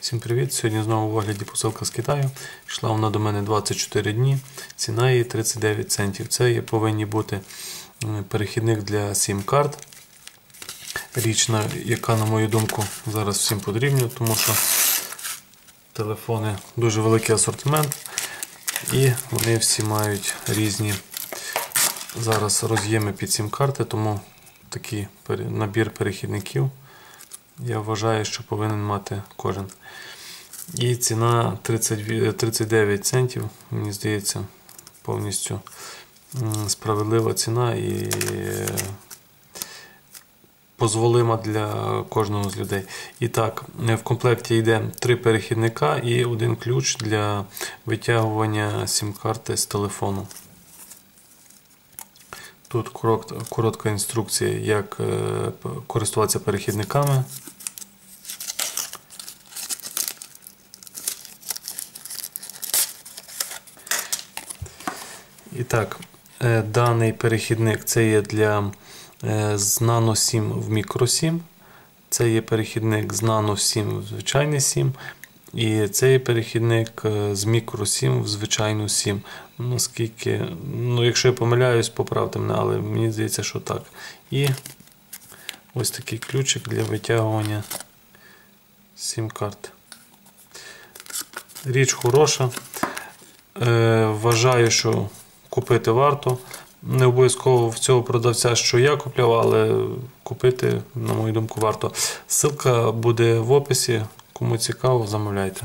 Всім привіт! Сьогодні знову в огляді посилка з Китаю. Йшла вона до мене 24 дні. Ціна її 39 центів. Це є- повинні бути перехідник для сім-карт. Річна, яка, на мою думку, зараз всім потрібна, тому що телефони дуже великий асортимент. І вони всі мають різні зараз роз'єми під сім-карти, тому такий набір перехідників я вважаю, що повинен мати кожен. І ціна 32 39 центів, мені здається, повністю справедлива ціна і е, дозволима для кожного з людей. І так, е, в комплекті йде три перехідника і один ключ для витягування сім-карти з телефону. Тут коротка інструкція, як е, користуватися перехідниками. І так, е, даний перехідник це є для е, з Nano 7 в Micro 7. Це є перехідник з Nano 7 в звичайний 7. І це є перехідник е, з Micro 7 в звичайну 7. Наскільки, ну, якщо я помиляюсь, поправте мене, але мені здається, що так. І ось такий ключик для витягування сім-карт. Річ хороша. Е, вважаю, що купити варто. Не обов'язково в цього продавця, що я купляв, але купити, на мою думку, варто. Ссылка буде в описі. Кому цікаво, замовляйте.